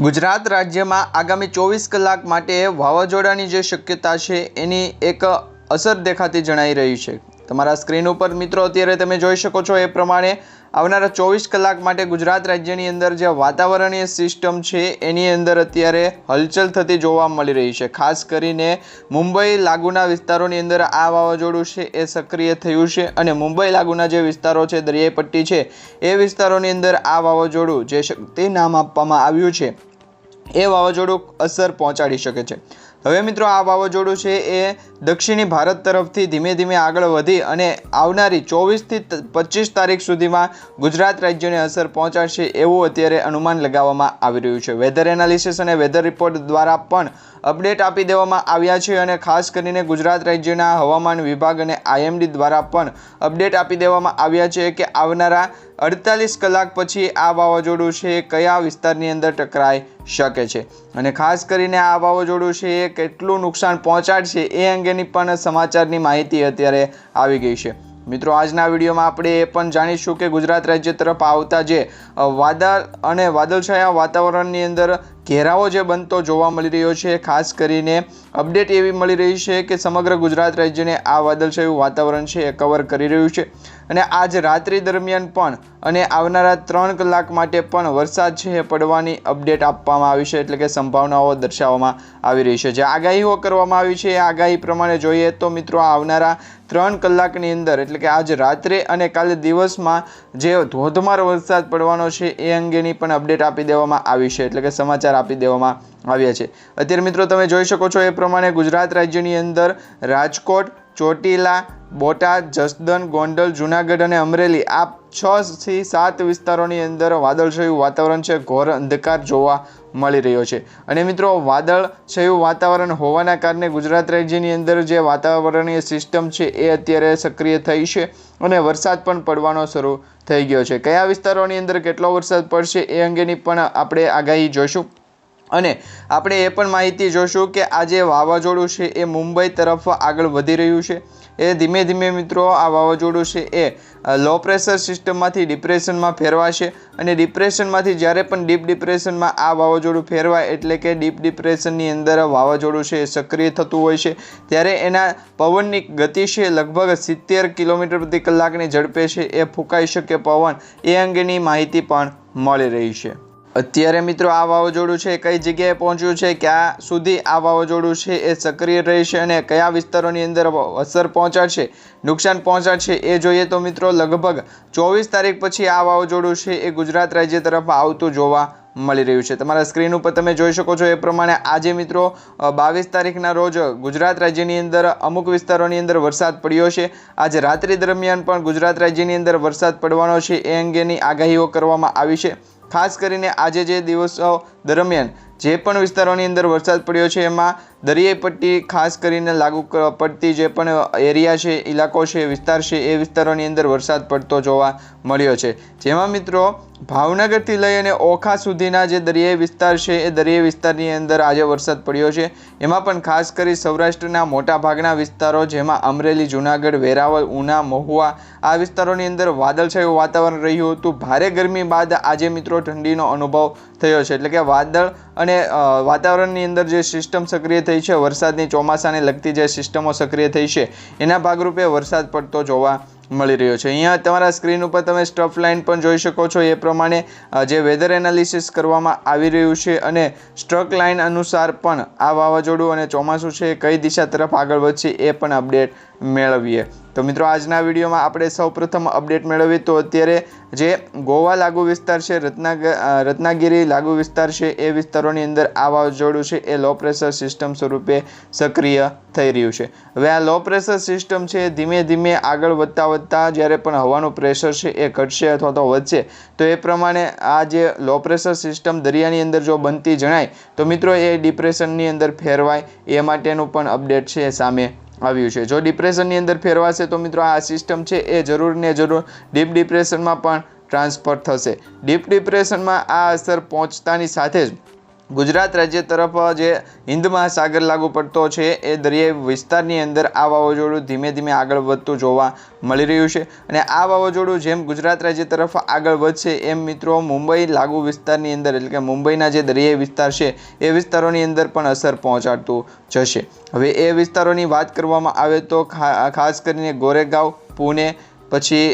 ગુજરાત રાજ્યમાં આગામી ચોવીસ કલાક માટે વાવાઝોડાની જે શક્યતા છે, એની એક અસર દેખાતી જણાઈ રહી છે. તમારા સ્ક્રીન ઉપર મિત્રો અત્યારે તમે જોઈ શકો છો એ પ્રમાણે આવનારા ચોવીસ કલાક માટે ગુજરાત રાજ્યની અંદર જે વાતાવરણીય સિસ્ટમ છે, એની અંદર અત્યારે હલચલ થતી જોવા મળી રહી છે. ખાસ કરીને મુંબઈ લાગુના વિસ્તારોની અંદર આ વાવાઝોડું છે એ સક્રિય થયું છે અને મુંબઈ લાગુના જે વિસ્તારો છે, દરિયાઈ પટ્ટી છે, એ વિસ્તારોની અંદર આ વાવાઝોડું જે શક્તિ નામ આપવામાં આવ્યું છે. એ વાવાઝોડું અસર પહોંચાડી શકે છે. હવે મિત્રો આ વાવાઝોડું છે એ દક્ષિણી ભારત તરફથી ધીમે ધીમે આગળ વધી અને આવનારી ચોવીસથી પચીસ તારીખ સુધીમાં ગુજરાત રાજ્યને અસર પહોંચાડશે એવું અત્યારે અનુમાન લગાવવામાં આવી રહ્યું છે. વેધર એનાલિસિસ અને વેધર રિપોર્ટ દ્વારા પણ અપડેટ આપી દેવામાં આવ્યા છે અને ખાસ કરીને ગુજરાત રાજ્યના હવામાન વિભાગ અને આઈએમડી દ્વારા પણ અપડેટ આપી દેવામાં આવ્યા છે કે આવનારા અડતાલીસ કલાક પછી આ વાવાઝોડું છે એ કયા વિસ્તારની અંદર ટકરાઈ શકે છે. અને ખાસ કરીને આ વાવાઝોડું છે એ કેટલું નુકસાન પહોંચાડશે એ અંગેની પણ સમાચારની માહિતી અત્યારે આવી ગઈ છે. મિત્રો, આજના વિડીયોમાં આપણે એ પણ જાણીશું કે ગુજરાત રાજ્ય તરફ આવતા જે વાદળ અને વાદળછાયા વાતાવરણની અંદર ઘેરાવો જે બનતો જોવા મળી રહ્યો છે, ખાસ કરીને અપડેટ એવી મળી રહી છે કે સમગ્ર ગુજરાત રાજ્યને આ વાદળછાયું વાતાવરણ છે એ કવર કરી રહ્યું છે. અને આજ રાત્રિ દરમિયાન પણ અને આવનારા ત્રણ કલાક માટે પણ વરસાદ છે એ પડવાની અપડેટ આપવામાં આવી છે, એટલે કે સંભાવનાઓ દર્શાવવામાં આવી રહી છે. જે આગાહીઓ કરવામાં આવી છે એ આગાહી પ્રમાણે જોઈએ તો મિત્રો, આવનારા ત્રણ કલાકની અંદર, એટલે કે આજ રાત્રે અને કાલે દિવસમાં જે ધોધમાર વરસાદ પડવાનો છે એ અંગેની પણ અપડેટ આપી દેવામાં આવી છે, એટલે કે સમાચાર આપી દેવામાં આવ્યા છે. અત્યારે મિત્રો તમે જોઈ શકો છો એ પ્રમાણે ગુજરાત રાજ્યની અંદર રાજકોટ, ચોટીલા, બોટાદ જસદન ગોંડલ, જુનાગઢ અને અમરેલી આ છ થી સાત વિસ્તારોની અંદર વાદળછાયું વાતાવરણ છે. ઘોર અંધકાર જોવા મળી રહ્યો છે. અને મિત્રો, વાદળ છયું વાતાવરણ હોવાના કારણે ગુજરાત રાજ્યની અંદર જે વાતાવરણીય સિસ્ટમ છે એ અત્યારે સક્રિય થઈ છે અને વરસાદ પણ પડવાનો શરૂ થઈ ગયો છે. કયા વિસ્તારોની અંદર કેટલો વરસાદ પડશે એ અંગેની પણ આપણે આગાહી જોઈશું અને આપણે એ પણ માહિતી જોઈશું કે આ જે વાવાઝોડું છે એ મુંબઈ તરફ આગળ વધી રહ્યું છે. એ ધીમે ધીમે મિત્રો આ વાવાઝોડું છે એ લો પ્રેશર સિસ્ટમમાંથી ડિપ્રેશનમાં ફેરવાશે અને ડિપ્રેશનમાંથી જ્યારે પણ ડીપ ડિપ્રેશનમાં આ વાવાઝોડું ફેરવાય એટલે કે ડીપ ડિપ્રેશનની અંદર વાવાઝોડું છે એ સક્રિય થતું હોય છે. ત્યારે એના પવનની ગતિ છે લગભગ સિત્તેર કિલોમીટર પ્રતિ કલાકની ઝડપે છે એ ફૂંકાઈ શકે પવન. એ અંગેની માહિતી પણ મળી રહી છે. અત્યારે મિત્રો આ વાવાઝોડું છે, કઈ જગ્યાએ પહોંચ્યું છે, ક્યાં સુધી આ વાવાઝોડું છે એ સક્રિય રહેશે અને કયા વિસ્તારોની અંદર અસર પહોંચાડશે, નુકસાન પહોંચાડશે એ જોઈએ તો મિત્રો લગભગ ચોવીસ તારીખ પછી આ વાવાઝોડું છે એ ગુજરાત રાજ્ય તરફ આવતું જોવા મળી રહ્યું છે. તમારા સ્ક્રીન ઉપર તમે જોઈ શકો છો એ પ્રમાણે આજે મિત્રો બાવીસ તારીખના રોજ ગુજરાત રાજ્યની અંદર અમુક વિસ્તારોની અંદર વરસાદ પડ્યો છે. આજે રાત્રિ દરમિયાન પણ ગુજરાત રાજ્યની અંદર વરસાદ પડવાનો છે એ અંગેની આગાહીઓ કરવામાં આવી છે. ખાસ કરીને આજે જે દિવસો દરમિયાન જે પણ વિસ્તારોની અંદર વરસાદ પડ્યો છે એમાં દરિયાઈ પટ્ટી ખાસ કરીને લાગુ પડતી જે પણ એરિયા છે, ઇલાકો છે, વિસ્તાર છે, એ વિસ્તારોની અંદર વરસાદ પડતો જોવા મળ્યો છે. જેમાં મિત્રો, ભાવનગરથી લઈ અને ઓખા સુધીના જે દરિયાઈ વિસ્તાર છે, એ દરિયાઈ વિસ્તારની અંદર આજે વરસાદ પડ્યો છે. એમાં પણ ખાસ કરી સૌરાષ્ટ્રના મોટા ભાગના વિસ્તારો, જેમાં અમરેલી, જુનાગઢ, વેરાવળ, ઉના, મહુવા, આ વિસ્તારોની અંદર વાદળછાયું વાતાવરણ રહ્યું હતું. ભારે ગરમી બાદ આજે મિત્રો ઠંડીનો અનુભવ થયો છે. એટલે કે વાદળ અને વાતાવરણની અંદર જે સિસ્ટમ સક્રિય થઈ છે. વરસાદની ચોમાસાને લગતી જે સિસ્ટમો સક્રિય થઈ છે, એના ભાગરૂપે વરસાદ પડતો જોવા મળી રહ્યો છે. અહીંયા તમારા સ્ક્રીન ઉપર તમે સ્ટફ લાઇન પણ જોઈ શકો છો. એ પ્રમાણે જે વેધર એનાલિસિસ કરવામાં આવી રહ્યું છે અને સ્ટ્રક લાઇન અનુસાર પણ આ વાવાઝોડું અને ચોમાસું છે કઈ દિશા તરફ આગળ વધશે એ પણ અપડેટ મેળવીએ. તો મિત્રો, આજના વિડીયોમાં આપણે સૌપ્રથમ અપડેટ મેળવીએ તો અત્યારે જે ગોવા લાગુ વિસ્તાર છે રત્ના રત્નાગીરી લાગુ વિસ્તાર છે, એ વિસ્તારોની અંદર આ વાવાઝોડું છે, એ લો પ્રેશર સિસ્ટમ સ્વરૂપે સક્રિય થઈ રહ્યું છે. હવે આ લો પ્રેશર સિસ્ટમ છે, ધીમે ધીમે આગળ વધતા વધતા જ્યારે પણ હવાનું પ્રેશર છે, એ ઘટશે અથવા તો વધશે, તો એ પ્રમાણે આ જે લો પ્રેશર સિસ્ટમ દરિયાની અંદર જો બનતી જણાય, તો મિત્રો, એ ડિપ્રેશનની અંદર ફેરવાય, એ માટેનું પણ અપડેટ છે સામે આવ્યું છે. જો ડિપ્રેશનની અંદર ફેરવાશે તો મિત્રો આ સિસ્ટમ છે એ જરૂર ને જરૂર ડીપ ડિપ્રેશનમાં પણ ટ્રાન્સફર થશે. ડીપ ડિપ્રેશનમાં આ અસર પહોંચતાની સાથે જ ગુજરાત રાજ્ય તરફ જે હિન્દ મહાસાગર લાગુ પડતો છે, એ દરિયાઈ વિસ્તારની અંદર આ વાવાઝોડું ધીમે ધીમે આગળ વધતું જોવા મળી રહ્યું છે. અને આ વાવાઝોડું જેમ ગુજરાત રાજ્ય તરફ આગળ વધશે, એમ મિત્રો મુંબઈ લાગુ વિસ્તારની અંદર, એટલે કે મુંબઈના જે દરિયાઈ વિસ્તાર છે, એ વિસ્તારોની અંદર પણ અસર પહોંચાડતું જશે. હવે એ વિસ્તારોની વાત કરવામાં આવે તો ખાસ કરીને ગોરેગાંવ, પુણે, પછી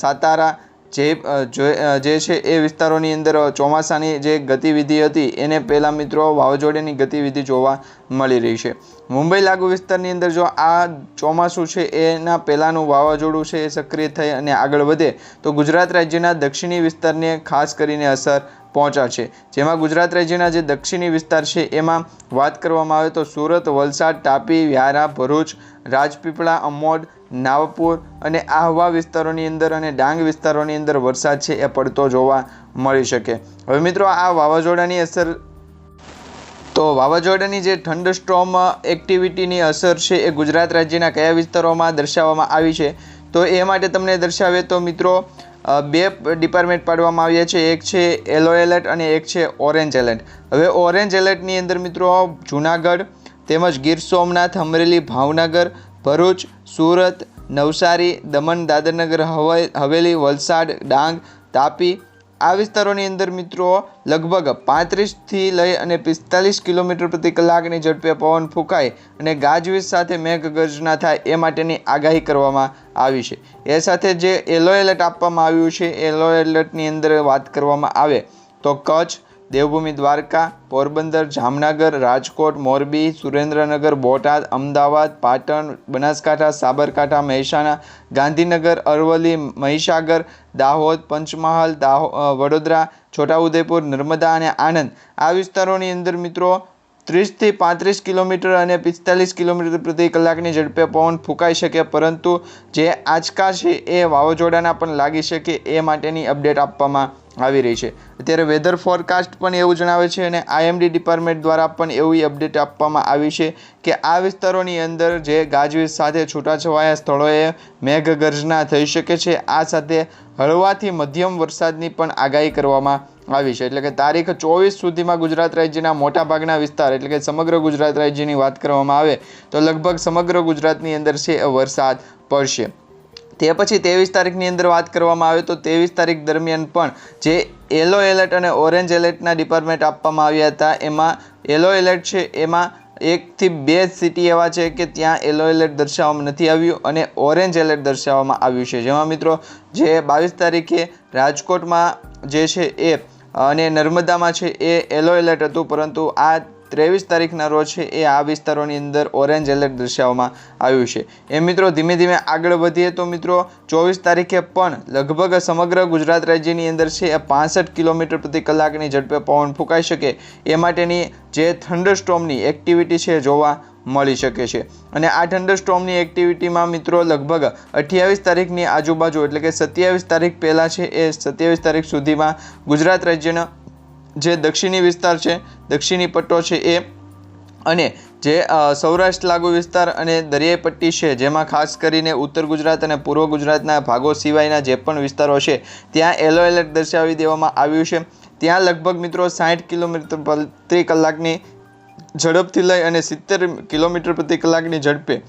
સાતારા જે જો- છે એ વિસ્તારોની અંદર ચોમાસાની જે ગતિવિધિ હતી, એને પહેલાં મિત્રો વાવાઝોડાની ગતિવિધિ જોવા મળી રહી છે. મુંબઈ લાગુ વિસ્તારની અંદર જો આ ચોમાસું છે, એના પહેલાંનું વાવાઝોડું છે એ સક્રિય થઈ અને આગળ વધે, તો ગુજરાત રાજ્યના દક્ષિણી વિસ્તારને ખાસ કરીને અસર પહોંચાડશે જેમાં ગુજરાત રાજ્યના જે દક્ષિણી વિસ્તાર છે, એમાં વાત કરવામાં આવે તો સુરત, વલસાડ, તાપી, વ્યારા, ભરૂચ, રાજપીપળા, અમોદ નાવપુર અને આહવા વિસ્તારોની અંદર અને ડાંગ વિસ્તારોની અંદર વરસાદ છે એ પડતો જોવા મળી શકે. હવે મિત્રો, આ વાવાઝોડાની અસર તો વાવાઝોડાની જે ઠંડ સ્ટ્રોમ એક્ટિવિટીની અસર છે એ ગુજરાત રાજ્યના કયા વિસ્તારોમાં દર્શાવવામાં આવી છે? તો એ માટે તમને દર્શાવે તો મિત્રો બે ડિપાર્ટમેન્ટ પાડવામાં આવ્યા છે. એક છે યલો એલર્ટ અને એક છે ઓરેન્જ એલર્ટ. હવે ઓરેન્જ એલર્ટની અંદર મિત્રો, જુનાગઢ તેમજ ગીર સોમનાથ, અમરેલી, ભાવનગર ભરૂચ, સુરત, નવસારી, દમણ, દાદરનગર હવેલી, વલસાડ, ડાંગ, તાપી આ વિસ્તારોની અંદર મિત્રો લગભગ પાંત્રીસથી લઈ અને પિસ્તાલીસ કિલોમીટર પ્રતિ કલાકની ઝડપે પવન ફૂંકાય અને ગાજવીજ સાથે મેઘગર્જના થાય એ માટેની આગાહી કરવામાં આવી છે. એ સાથે જે યલો એલર્ટ આપવામાં આવ્યું છે યલો એલર્ટની અંદર વાત કરવામાં આવે તો કચ્છ દેવભૂમિ દ્વારકા, પોરબંદર, જામનગર, રાજકોટ, મોરબી, સુરેન્દ્રનગર, બોટાદ, અમદાવાદ, પાટણ, બનાસકાંઠા, સાબરકાંઠા, મહેસાણા, ગાંધીનગર, અરવલ્લી, મહીસાગર, દાહોદ, પંચમહાલ, દાહો વડોદરા, છોટાઉદેપુર, નર્મદા અને આણંદ. આ વિસ્તારોની અંદર મિત્રો ત્રીસથી પાંત્રીસ કિલોમીટર અને પિસ્તાલીસ કિલોમીટર પ્રતિ કલાકની ઝડપે પવન ફૂંકાઈ શકે, પરંતુ જે આંચકા છે એ વાવાઝોડાના પણ લાગી શકે એ માટેની અપડેટ આપવામાં આવી રહી છે. અત્યારે વેધર ફોરકાસ્ટ પણ એવું જણાવે છે અને આઈએમડી ડિપાર્ટમેન્ટ દ્વારા પણ એવી અપડેટ આપવામાં આવી છે કે આ વિસ્તારોની અંદર જે ગાજવીજ સાથે છૂટાછવાયા સ્થળોએ મેઘગર્જના થઈ શકે છે. આ સાથે હળવાથી મધ્યમ વરસાદની પણ આગાહી કરવામાં આવી છે. એટલે કે તારીખ ચોવીસ સુધીમાં ગુજરાત રાજ્યના મોટાભાગના વિસ્તાર એટલે કે સમગ્ર ગુજરાત રાજ્યની વાત કરવામાં આવે તો લગભગ સમગ્ર ગુજરાતની અંદર છે વરસાદ પડશે. તે પછી ત્રેવીસ તારીખની અંદર વાત કરવામાં આવે તો ત્રેવીસ તારીખ દરમિયાન પણ જે યલો એલર્ટ અને ઓરેન્જ એલર્ટના ડિપાર્ટમેન્ટ આપવામાં આવ્યા હતા, એમાં યલો એલર્ટ છે, એમાં એકથી બે સિટી એવા છે કે ત્યાં યલો એલર્ટ દર્શાવવામાં નથી આવ્યું અને ઓરેન્જ એલર્ટ દર્શાવવામાં આવ્યું છે. જેમાં મિત્રો, જે બાવીસ તારીખે રાજકોટમાં જે છે એ અને નર્મદામાં છે એ યલો એલર્ટ હતું, પરંતુ આ ત્રેવીસ તારીખના રોજ છે એ આ વિસ્તારોની અંદર ઓરેન્જ એલર્ટ દર્શાવવામાં આવ્યું છે. એ મિત્રો, ધીમે ધીમે આગળ વધીએ તો મિત્રો, ચોવીસ તારીખે પણ લગભગ સમગ્ર ગુજરાત રાજ્યની અંદર છે એ પાસઠ કિલોમીટર પ્રતિ કલાકની ઝડપે પવન ફૂંકાઈ શકે. એ માટેની જે થંડરસ્ટોમની એક્ટિવિટી છે જોવા મળી શકે છે. અને આ થંડરસ્ટોમની એક્ટિવિટીમાં મિત્રો, લગભગ અઠ્યાવીસ તારીખની આજુબાજુ એટલે કે સત્યાવીસ તારીખ પહેલાં છે એ સત્યાવીસ તારીખ સુધીમાં ગુજરાત રાજ્યના જે દક્ષિણી વિસ્તાર છે, દક્ષિણી પટ્ટો છે એ અને જે સૌરાષ્ટ્ર લાગુ વિસ્તાર અને દરિયાઈ પટ્ટી છે, જેમાં ખાસ કરીને ઉત્તર ગુજરાત અને પૂર્વ ગુજરાતના ભાગો સિવાયના જે પણ વિસ્તારો છે, ત્યાં યલો એલર્ટ દર્શાવી દેવામાં આવ્યું છે. ત્યાં લગભગ મિત્રો સાઠ કિલોમીટર પ્રતિ કલાકની ઝડપથી લઈ અને સિત્તેર કિલોમીટર પ્રતિ કલાકની ઝડપે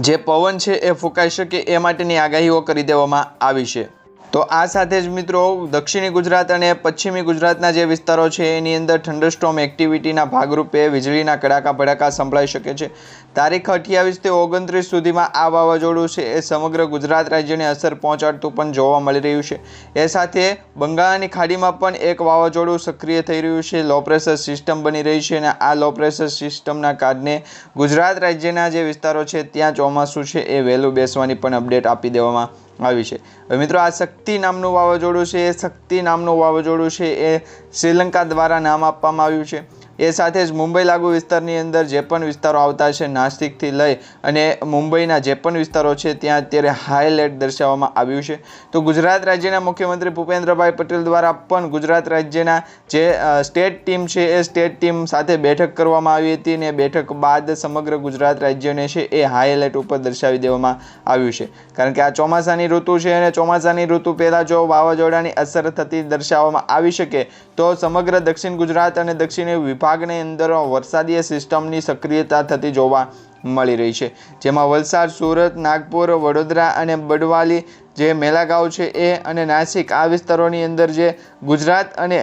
જે પવન છે એ ફૂંકાઈ શકે એ માટેની આગાહીઓ કરી દેવામાં આવી છે. તો આ સાથે જ મિત્રો દક્ષિણી ગુજરાત અને પશ્ચિમી ગુજરાતના જે વિસ્તારો છે, એની અંદર થંડરસ્ટોમ એક્ટિવિટીના ભાગરૂપે વીજળીના કડાકા ભડાકા સંભળાઈ શકે છે. તારીખ અઠ્યાવીસથી ઓગણત્રીસ સુધીમાં આ વાવાઝોડું છે, એ સમગ્ર ગુજરાત રાજ્યને અસર પહોંચાડતું પણ જોવા મળી રહ્યું છે. એ સાથે બંગાળની ખાડીમાં પણ એક વાવાઝોડું સક્રિય થઈ રહ્યું છે, લો પ્રેશર સિસ્ટમ બની રહી છે અને આ લો પ્રેશર સિસ્ટમના કારણે ગુજરાત રાજ્યના જે વિસ્તારો છે, ત્યાં ચોમાસું છે, એ વહેલું બેસવાની પણ અપડેટ આપી દેવામાં આવી છે. હવે મિત્રો, આ શક્તિ નામનું વાવાઝોડું છે, એ શક્તિ નામનું વાવાઝોડું છે, એ શ્રીલંકા દ્વારા નામ આપવામાં આવ્યું છે. એ સાથે જ મુંબઈ લાગુ વિસ્તારની અંદર જે પણ વિસ્તારો આવતા છે નાસિકથી લઈ અને મુંબઈના જે પણ વિસ્તારો છે, ત્યાં અત્યારે હાઈ એલર્ટ દર્શાવવામાં આવ્યું છે. તો ગુજરાત રાજ્યના મુખ્યમંત્રી ભૂપેન્દ્રભાઈ પટેલ દ્વારા પણ ગુજરાત રાજ્યના જે સ્ટેટ ટીમ છે, એ સ્ટેટ ટીમ સાથે બેઠક કરવામાં આવી હતી અને બેઠક બાદ સમગ્ર ગુજરાત રાજ્યને છે, એ હાઈ એલર્ટ ઉપર દર્શાવી દેવામાં આવ્યું છે. કારણ કે આ ચોમાસાની ઋતુ છે અને ચોમાસાની ઋતુ પહેલાં જો વાવાઝોડાની અસર થતી દર્શાવવામાં આવી શકે, તો સમગ્ર દક્ષિણ ગુજરાત અને દક્ષિણ વિભાગની અંદર વરસાદીય સિસ્ટમની સક્રિયતા થતી જોવા મળી રહી છે. જેમાં વલસાડ, સુરત, નાગપુર, વડોદરા અને બડવાલી જે મેલાગાંવ છે એ અને નાસિક આ વિસ્તારોની અંદર જે ગુજરાત અને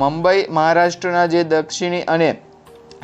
મુંબઈ, મહારાષ્ટ્રના જે દક્ષિણી અને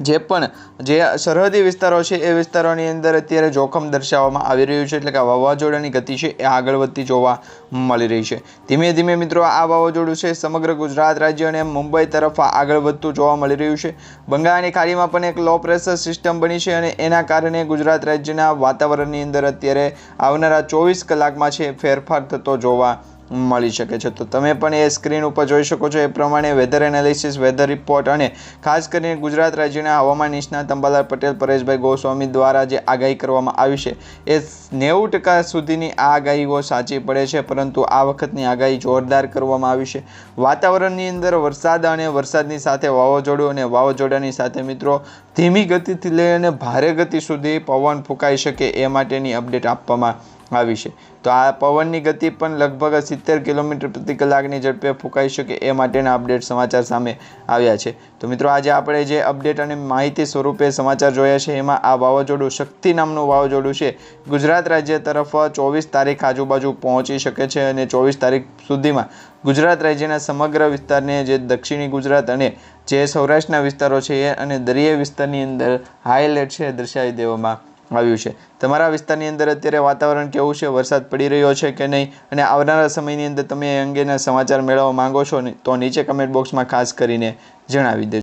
જે પણ જે સરહદી વિસ્તારો છે, એ વિસ્તારોની અંદર અત્યારે જોખમ દર્શાવવામાં આવી રહ્યું છે, એટલે કે આ વાવાઝોડાની ગતિ છે, એ આગળ વધતી જોવા મળી રહી છે. ધીમે ધીમે મિત્રો, આ વાવાઝોડું છે, સમગ્ર ગુજરાત રાજ્ય અને મુંબઈ તરફ આગળ વધતું જોવા મળી રહ્યું છે. બંગાળની ખાડીમાં પણ એક લો પ્રેશર સિસ્ટમ બની છે અને એના કારણે ગુજરાત રાજ્યના વાતાવરણની અંદર અત્યારે આવનારા ચોવીસ કલાકમાં છે, ફેરફાર થતો જોવા મળી શકે છે. તો તમે પણ એ સ્ક્રીન ઉપર જોઈ શકો છો. એ પ્રમાણે વેધર એનાલિસિસ વેધર રિપોર્ટ અને ખાસ કરીને ગુજરાત રાજ્યના હવામાન નિષ્ણાત અંબાલાલ પટેલ, પરેશભાઈ ગોસ્વામી દ્વારા જે આગાહી કરવામાં આવી છે, એ નેવું ટકા સુધીની આ આગાહીઓ સાચી પડે છે, પરંતુ આ વખતની આગાહી જોરદાર કરવામાં આવી છે. વાતાવરણની અંદર વરસાદ અને વરસાદની સાથે વાવાઝોડું અને વાવાઝોડાની સાથે મિત્રો ધીમી ગતિથી લઈ અને ભારે ગતિ સુધી પવન ફૂંકાઈ શકે એ માટેની અપડેટ આપવામાં આવી છે. તો આ પવનની ગતિ પણ લગભગ સિત્તેર કિલોમીટર પ્રતિ કલાકની ઝડપે ફૂંકાઈ શકે એ માટેના અપડેટ સમાચાર સામે આવ્યા છે. તો મિત્રો, આજે આપણે જે અપડેટ અને માહિતી સ્વરૂપે સમાચાર જોયા છે, એમાં આ વાવાઝોડું શક્તિ નામનું વાવાઝોડું છે. ગુજરાત રાજ્ય તરફ ચોવીસ તારીખ આજુબાજુ પહોંચી શકે છે અને ચોવીસ તારીખ સુધીમાં ગુજરાત રાજ્યના સમગ્ર વિસ્તારને જે દક્ષિણી ગુજરાત અને જે સૌરાષ્ટ્રના વિસ્તારો છે એ અને દરિયાઈ વિસ્તારની અંદર હાઈ એલર્ટ છે દર્શાવી દેવામાં આવ્યું છે. તમારા વિસ્તારની અંદર અત્યારે વાતાવરણ કેવું છે? વરસાદ પડી રહ્યો છે કે નહીં? અને આવનારા સમયની અંદર તમે એ અંગેના સમાચાર મેળવવા માંગો છો ને, તો નીચે કમેન્ટ બોક્સમાં ખાસ કરીને જણાવી દેજો.